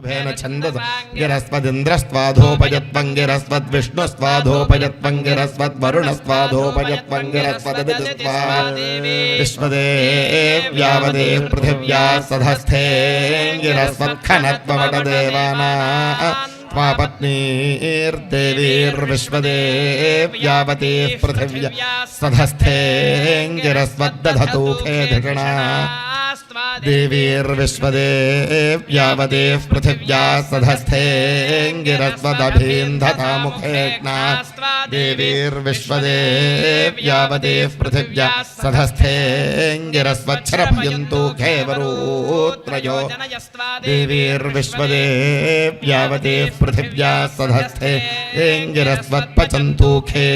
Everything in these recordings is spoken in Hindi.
शुभेन छन्दस गिरस्वदिन्द्रस्त्वाधोपयत्वं गिरस्वद्विष्णुस्त्वाधोपयत्वं गिरस्वद्वरुणस्त्वाधोपयत्वं गिरस्वदिस्त्वा विश्वदेव्यावदे पृथिव्या सधस्थे गिरस्वत्खनत्वमटदेवाना त्वा पत्नीर्देवीर्विश्वदेव्यावतीः पृथिव्या सधस्थे गिरस्वद्दधतु खेधिषणा देवीर्विश्वदेव्यावदेः पृथिव्या सधस्थेङ्गिरस्वदभीन्धता मुखेक्ना देवीर्विश्वदेव्यावदेः पृथिव्या सधस्थेङ्गिरस्वच्छरभयन्तु खेवरूत्रयो देवीर्विश्वदेव्यावदेः पृथिव्या सधस्थे एङ्गिरस्वत्पचन्तु खे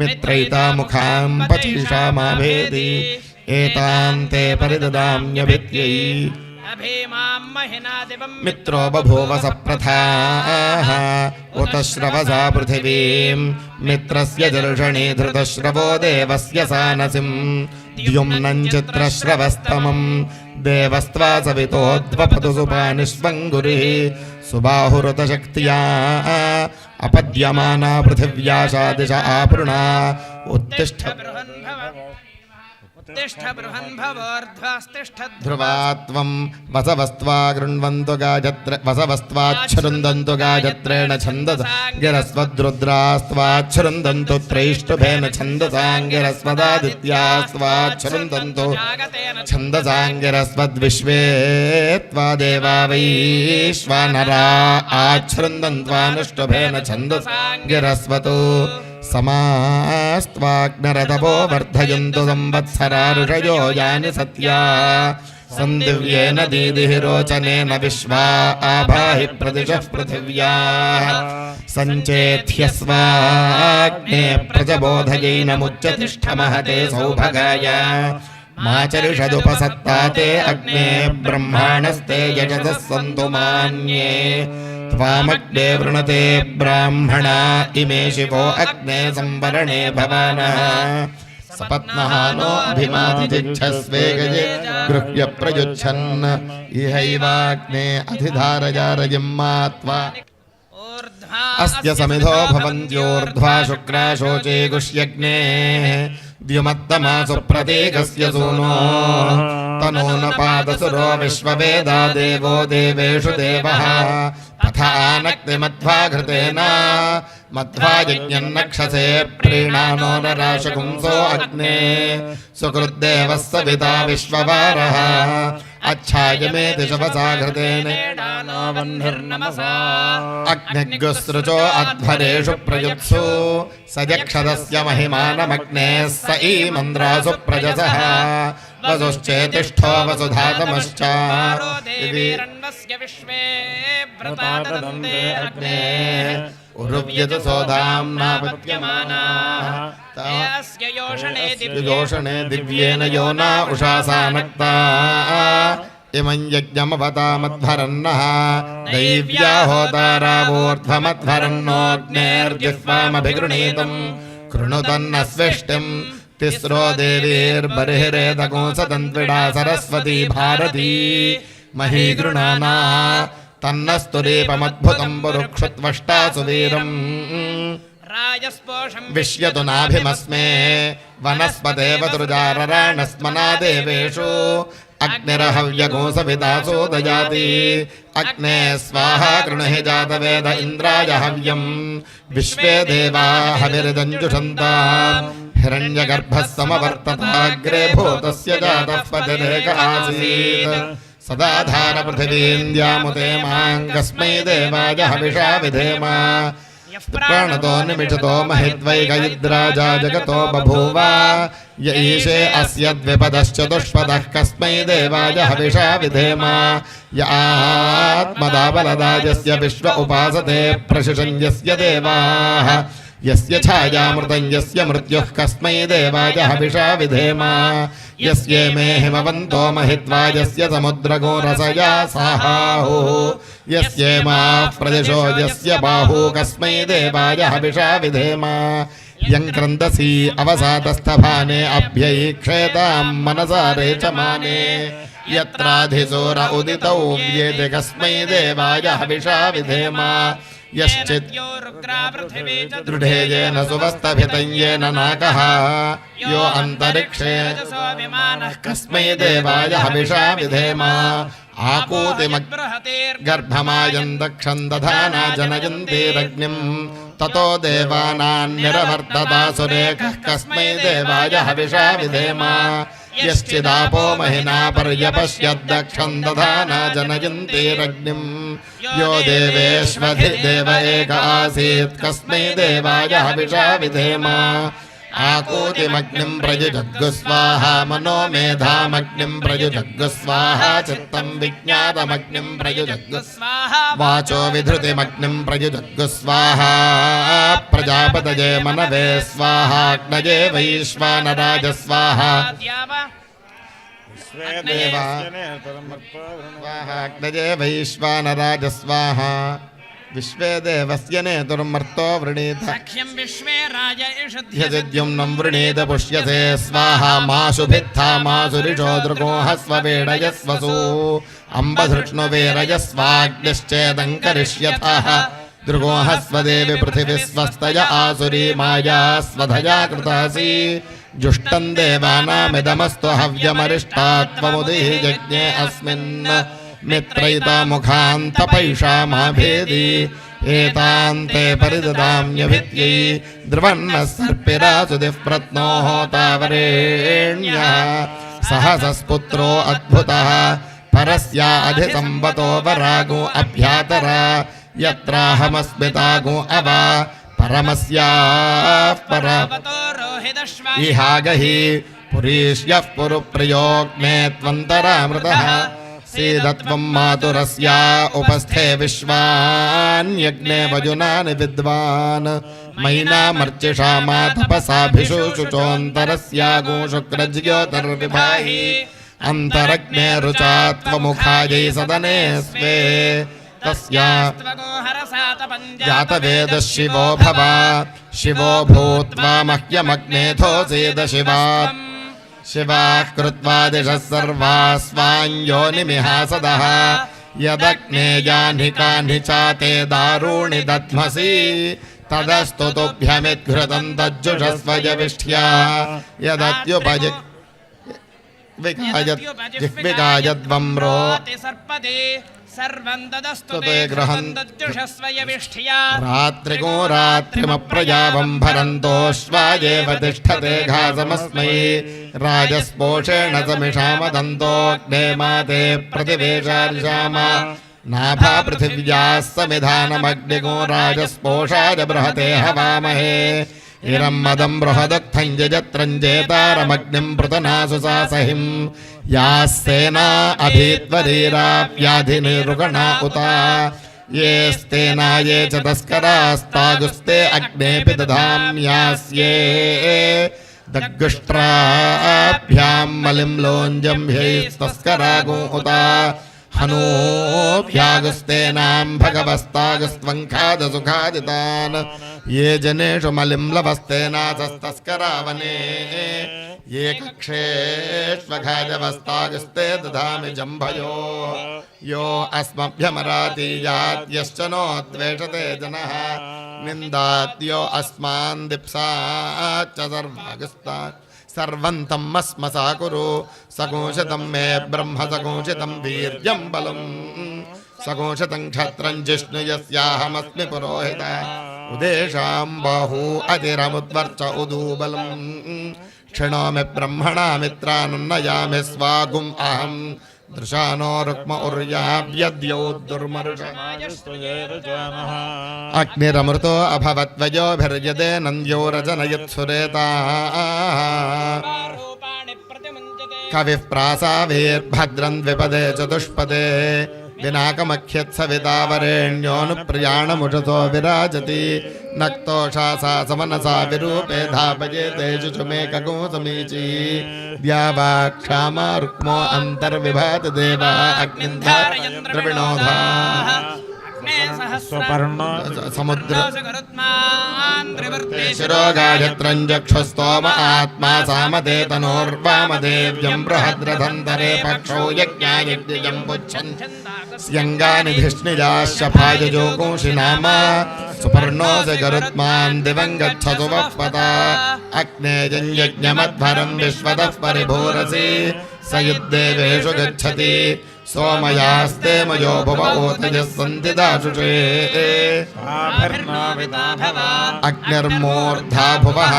मित्रैता मुखां पचीषामाभेदी। एतान्ते परिददाम्यभित्यै। मित्रो बभूव सप्रथाः उत श्रवसा पृथिवीम् मित्रस्य दर्शने धृतश्रवो देवस्य सानसिम् द्युम्नम् चित्रश्रवस्तमम्। देवस्त्वा सवितोऽध्वपतु सुपानिष्वङ्गुरिः सुबाहुरुतशक्त्या अपद्यमाना पृथिव्याशा दिश आपृणा। उत्तिष्ठ उत्तिष्ठ बृहन्भवोर्ध्वस्तिष्ठ ध्रुवा त्वं वसवस्त्वा गृण्वन्तु गाजत्र वसवस्त्वाच्छृन्दन्तु गाजत्रेण छन्दस गिरस्वद्रुद्रास्त्वाच्छृन्दन्तु त्रैष्टुभेन छन्दसाङ्गिरस्वदादित्यास्त्वाच्छृन्दन्तु जागतेन छन्दसाङ्गिरस्वद्विश्वे त्वा देवा वैश्वानरा आच्छृन्दन्त्वानुष्टुभेन छन्दसाङ्गिरस्वतो समास्त्वाग्नरतपो वर्धयन्तु संवत्सरा ऋषयो यानि सत्या। सन्दिव्येन दीदिः रोचनेन विश्वा आभाहि प्रतिशः पृथिव्या। सञ्चेत्यस्वाग्ने प्रजबोधयैनमुच्चतिष्ठमहते सौभगाय। माचरिषदुपसत्ता ते अग्ने ब्रह्माणस्ते यजतः सन्तु मान्ये। त्वामग्ने वृणते ब्राह्मणा इमे शिवो अग्ने संवरणे भवानः। सपत्नः गृह्य शुक्रा शोचे गुष्यग्नेः द्युमत्तमासु प्रतीकस्य सूनो तनो न पादसुरो विश्ववेदा देवो देवेषु देवः। तथा नक्तिमध्वा घृतेन मध्वा यज्ञन्नक्षसे प्रीणानो नराशकुंसो अग्ने। सुकृद्देवः सविता विश्ववारः अच्छायमे दिशवसा घृतेन क्रीडानो अध्वरेषु प्रयुत्सु। स यक्षदस्य महिमानमग्ने स ईमन्द्रासु प्रजसः। वसुश्चेतिष्ठो वसुधातमश्च। देवीरन्वस्य विश्वे व्रतादन्ते अग्ने उरुव्यतु सोदाम्नापत्यमानाः यस्य योषणे दिव्ये योषणे दिव्येन यो न इमं यज्ञमवतामध्वरन्नः दैव्या होतारावोर्ध्वमध्वरन्नोऽग्नेर्जिह्वामभिगृणीतम् कृणुतन्न स्विष्टिम् तिस्रो देवीर्बर्हिरेदगोंसदन्त्विडा सरस्वती भारती महीगृणाना तन्नस्तुरीपमद्भुतम् पुरुक्षुत्वष्टा सुवीरम् विश्यतु नाभिमस्मे वनस्पदेवतुर्जारराणस्मना देवेषु अग्निरहव्यगोसविदासोदयाति। अग्ने स्वाहा कृणहि जातवेद इन्द्राय हव्यम् विश्वे देवा हविर्दञ्जुषन्ता हिरण्यगर्भः समवर्तताग्रे भूतस्य जातः पतिरेक आसीत्। सदाधार पृथिवीन्द्यामुते माम् कस्मै देवाय हविषा विधेम। प्राणतो निमिषतो महिद्वैकयुद्राजा जगतो बभूव। य ईशे अस्य द्विपदश्चतुष्पदः कस्मै देवाय हविषा विधेम। य आत्मदाबलदायस्य विश्व उपासते प्रशिषञ्जस्य देवाः। यस्य छायामृतं यस्य मृत्युः कस्मै देवाय हविषा विधेम। यस्येमे हिमवन्तो महित्वा यस्य समुद्रगोरसया साहाहुः। यस्येमाः प्रदिशो यस्य बाहू कस्मै देवाय हविषा विधेम। यं क्रन्दसी अवसातस्थभाने अभ्यैक्षेतां मनसा रेचमाने। यत्राधिसूर उदितौ व्येति कस्मै देवाय हविषा विधेम। यश्चित् दृढे येन नाकः यो अन्तरिक्षे कस्मै देवाय हविषा विधेम। आकूतिमग् बृहतेर् गर्भमायन् दक्षम् दधाना जनयन्तीरग्निम् ततो देवानान्निरवर्ततासुरेखः कस्मै देवाय हविषा विधेम। यश्चिदापो महिना पर्यपश्यद्दक्षम् दधाना जनयन्तीरग्निम् यो देवेश्वधि देव एक आसीत् कस्मै देवाय हविषा विधेम। आकूतिमग्निम् प्रयुजग्गुस्वाहा मनो मेधामग्निम् प्रयुजग्गुस्वाहा चित्तम् विज्ञातमग्निम् प्रयुजग्गु स्वाहा वाचो विधृतिमग्निम् प्रयुजग्गुस्वाहा प्रजापतये मनवे स्वाहाग्नये वैश्वानराज स्वाहा। द्याव स्वाहाग्नये वैश्वानराज स्वाहा। విశ్వే దేవస్య నేతుర్మర్తో వృణీత సఖ్యం విశ్వే రాజ ఇషద్యజిద్యుమ్నం వృణీత పుష్యసే స్వాహా మాశుభిత్థా మాసురిషో దృగోహస్వ వేడయస్వసు అంబధృష్ణువేరయస్వాగ్నిశ్చేదం కరిష్యథః దృగోహస్వదేవి పృథివిస్వస్తయ ఆసురీ మాయా స్వధయా కృతాసి జుష్టం దేవానామిదమస్తు హవ్యమరిష్టాత్వముది యజ్ఞే అస్మిన్ अस्मिन् मित्रयिता मुखान्तपैषामाभेदि एतान्ते परिददाम्यभित्यै ध्रुवन्नः सर्पिरासुदिः प्रत्नोः तावरेण्यः सहसस्पुत्रो अद्भुतः, परस्या अधिसम्बतो वरागो अभ्यातरा, यत्राहमस्मितागो अव परमस्याः परा। अवतो रोहितश्व इहागहि पुरीष्यः पुरुप्रयोग्ने त्वन्तरामृतः। सीदत्वं मातुरस्या उपस्थे विश्वान्यग्ने वजुनानि विद्वान् मैनामर्चिषा मा तपसाभिषु शुचोऽन्तरस्यागो शुक्रज्योतिर्विभाहि। अन्तरग्ने रुचा त्वमुखायै सदने स्वे। तस्या जातवेदः शिवो भव। शिवो भूत्वा मह्यमग्नेथोऽसीद शिवा शिवाः कृत्वा दिशः सर्वास्वाञ्योनिमिहासदः यदग्ने जाह्निकाह्नि चाते दारूणि दध्मसि। तदस्तु तुभ्यमिद्घृतम् तज्जुषस्वजविष्ठ्या यदत्युपज जिह्विकायद्वम्रो सर्वं ददस्तु ते गृहन्- गृहन्दजुषस्वयविष्ठिया रात्रिमप्रजावम् भरन्तोऽश्वायेव तिष्ठते घासमस्मै। राजस्पोषेण समिषामदन्तोऽग्ने माते प्रतिवेशार्षाम नाभा पृथिव्याः समिधानमग्निगो राजस्पोषाय बृहते हवामहे। इरम् मदम् बृहदुक्थम् यजत्रम् जेतारमग्निम् पृतनासु सासहिम् याः सेना अभीत्वरीराव्याधिनिरुगणा उता। ये स्तेना ये च तस्करास्तागुस्ते अग्नेऽपि दधाम्यास्ये। दग्गुष्ट्राभ्याम् मलिम लोंजम्भे ह्यैस्तस्करागो उता हनोभ्यागुस्तेनाम् भगवस्तागस्त्वम् खादसुखादितान्। ये जनेषु मलिम् लवस्तेनाथस्तस्करावने ये कक्षेष्वघाजवस्तागस्ते दधामि जम्भयो। यो अस्मभ्यमरातीयात् नो द्वेषते जनः। निन्दाद्यो अस्मान् दिप्साच्च सर्वागस्तात् सर्वन्तम् अस्मसा कुरु मे ब्रह्म सकोशितं वीर्यं बलम्। सकोशतं क्षत्रं जिष्णु यस्याहमस्मि पुरोहित। उदेशां बाहू अतिरमुद्वर्च उदूबलम्। क्षिणोमि ब्रह्मणा मित्रानुन्नयामि स्वागुम् अहम्। दृशानो रुक्म उर्याव्यद्यौ दुर्मरुष अग्निरमृतो अभवद्वयोभिर्यदे नन्द्यो रजनयत्सुरेता रूपाणि प्रतिमुञ्चते कविः प्रासावीर्भद्रन् द्विपदे चतुष्पदे। विनाकमख्यत्सवितावरेण्योऽनुप्रयाणमुषतो विराजति। नक्तोषा सा समनसा विरूपे धापजे तेषु च मे कगो समीची। द्यावा क्षामा रुक्मो देवा स्वपर्णो समुद्र गरुत्मान् त्रिवर्ते शिरोगायत्रम् चक्षुस्तोम आत्मा सामते तनोर्वामदेव्यम् बृहद्रथन्तरे पक्षौ यज्ञायज्ञम् पुच्छन्। स्यङ्गानि धिष्णिजाश्चपायजोगुंषि नाम सुपर्णोऽसि गरुत्मान् दिवम् गच्छतु वः पता अग्नेयम् यज्ञमध्वरम् विश्वतः परिभूरसि। स युद्धेवेषु गच्छति। सोमयास्ते मयो भुव ओतयः सन्ति दाशुषे अग्निर्मूर्धा भुवः,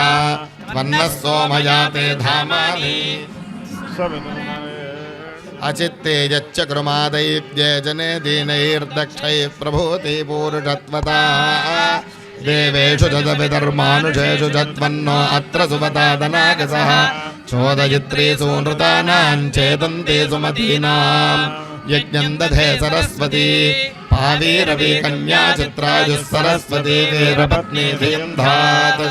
त्वन्नः सोमया ते धामानि। अचित्ते यच्च कृमादैव्ये जने दीनैर्दक्षैः प्रभूति पूरुषत्वता। देवेषु च तपितर्मानुषेषु च त्वन्नो अत्र सुपतादनागसः चोदयित्रीषु नृतानाम् चेतन्ते सुमतीनाम् यज्ञम् दधे सरस्वती पावीरवि कन्या चित्रायुः सरस्वती वीरपत्नी धियम् धात्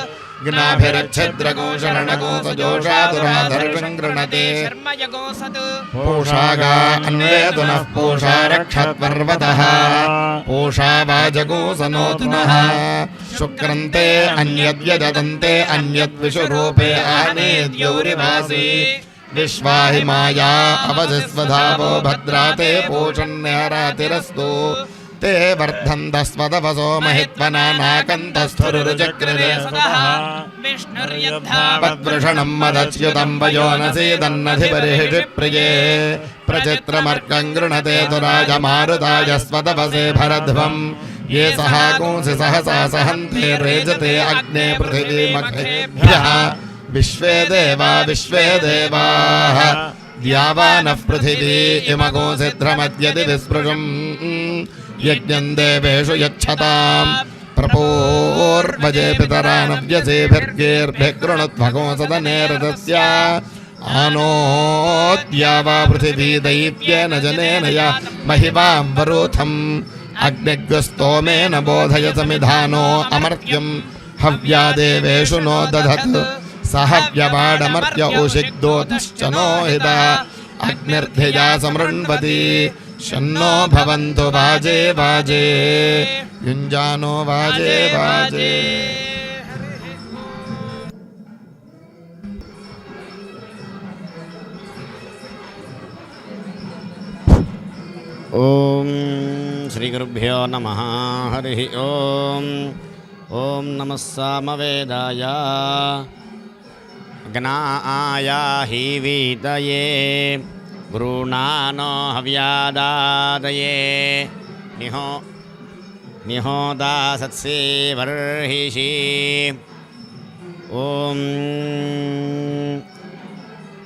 ज्ञाभिरच्छिद्रकोशरणकोसजोषादुराधर्षम् गृणते शर्म यगोसत् पूषागा अन्वेदुनः पूषा रक्षत्पर्वतः पूषा वाजगोसनोतुनः शुक्रन्ते अन्यद्यजदन्ते अन्यद्विषुरूपे आनेद्यौरिवासि विश्वा हि माया अवजिस्वधावो भद्राते पूषण्यरातिरस्तु। ते वर्धन्तस्वदवसो महित्वना नाकन्तस्थुरुचक्रिरे सदः। विष्णुर्यद्धा वद्वृषणम् मदच्युतम् वयोनसीदन्नधिपरिषि प्रिये प्रचित्रमर्कम् गृणते तु राजमारुताय स्वदवसे भरध्वम्। ये सहाकूंसि सहसा सहन्ते रेजते अग्ने पृथिवीमखेभ्यः विश्वे देवा, विश्वे देवाः। द्यावानः पृथिवी इमगोसिध्रमद्यदि विस्पृशम्। यज्ञम् देवेषु यच्छताम्। प्रपोर्वजे पितरानव्यसेभिर्गेर्भिगृणुध्वगो सदने रथस्य आनोद्या वा पृथिवी दैव्येन जनेन या महिवाम् वरोथम्। अग्निग्स्तोमेन बोधय मिधानो अमर्त्यम। हव्या देवेषु नो दधत्। सहव्यवाडमर्त्य उषिग्दो उषिग्दोतश्च नो हिदा अग्निर्धिजा समृण्वति। शन्नो भवन्तु वाजे वाजे। युञ्जानो वाजे वाजे। ॐ श्रीगुरुभ्यो नमः। हरिः ॐ ॐ नमः सामवेदाय। ज्ञाय हि वीतये। गृणानो हव्यादादये। निहो, निहोदासत्सेवर्हिषि। ॐ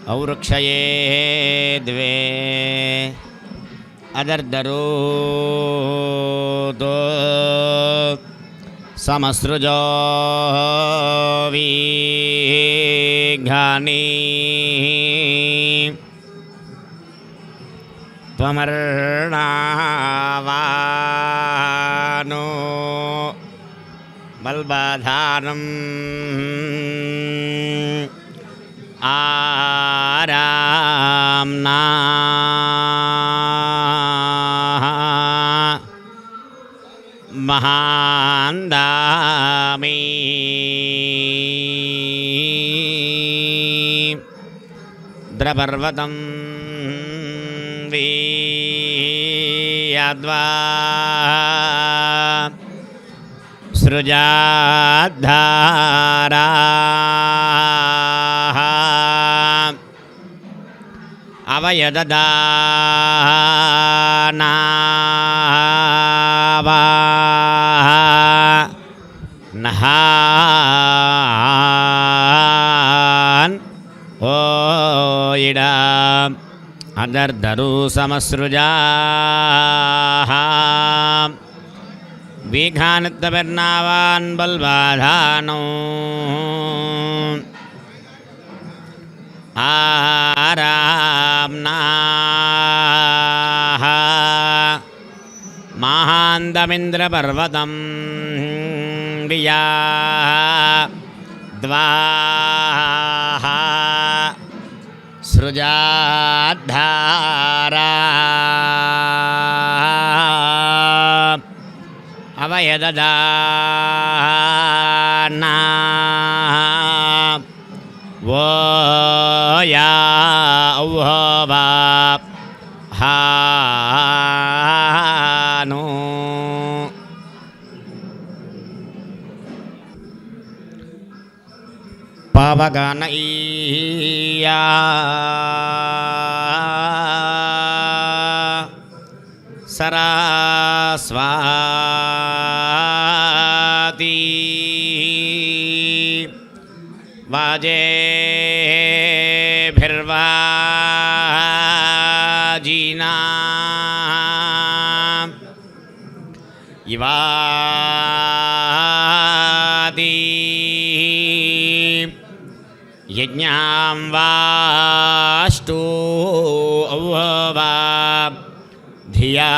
औरक्षये द्वे। अदर्दरोदो समसृजो वीघानि त्वमर्णावानो बल्बाधानम् आराम्ना మహాందామి ద్రపర్వతం వీయద్వా. సృజాధారా అవయదదానా. దర్దరూ సమసృజా వీఘానిత్తబెర్నావాన్ బల్బాధానో ఆరామ్నా మహాందమింద్రపర్వతం. వియా ద్వా. सृजाद्धारा यददाना पावगानय्या सरस्वाती। वाजे भिर्वाजीना इवादी యజ్ఞాం వాష్టూ వా ధియా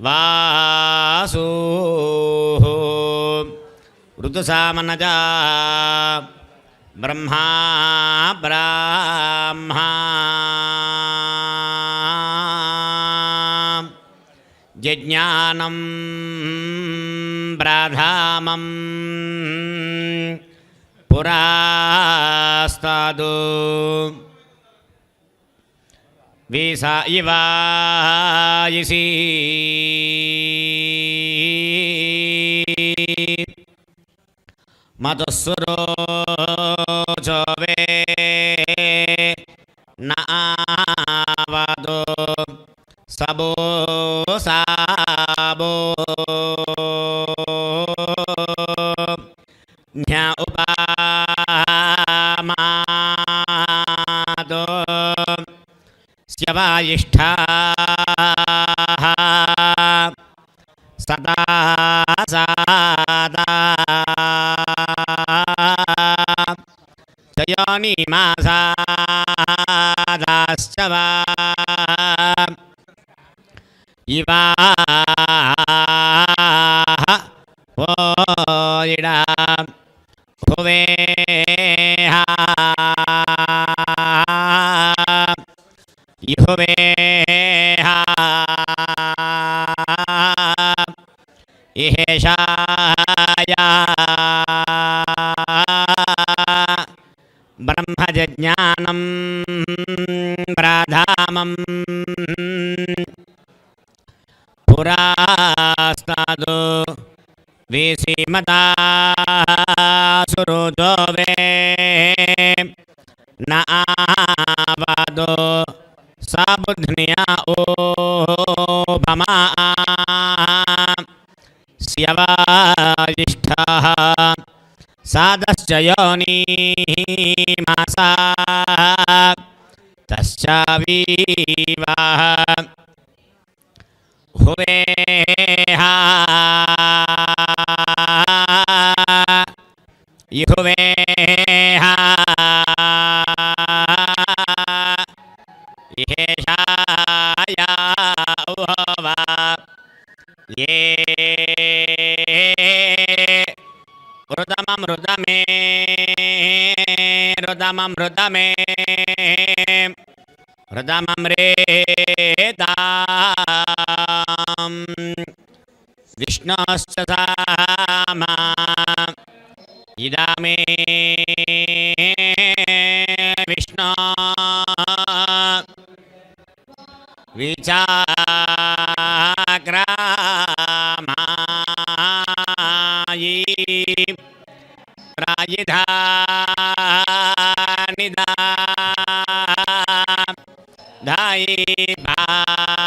వాసు. ఋతుసామనజ. బ్రహ్మా బ్రాహ్మా. యజ్ఞానం ప్రాధామం पुरास्तादु। वीसा इवायसि मधुसुरो चवे नावदो। सबो साबो ఇష్టా సదా సాదా జయోని మాసాదాశ్చవా ఇవా ఓడా इहेशाया ब्रह्मजज्ञानं प्राधामम् पुरास्तादु विसीमता वे। न आवदो सा बुध्निया ओ भमा योनिमासा तश्चावीवाः हुवेहा इहुवेहा इहेशाया उहवा ये హృదమం హృదమే హృదమం రేదా విష్ణోశ్చ సామా ఇదామే విష్ణు విచాగ్రామాయి రాజిధా Dai Ma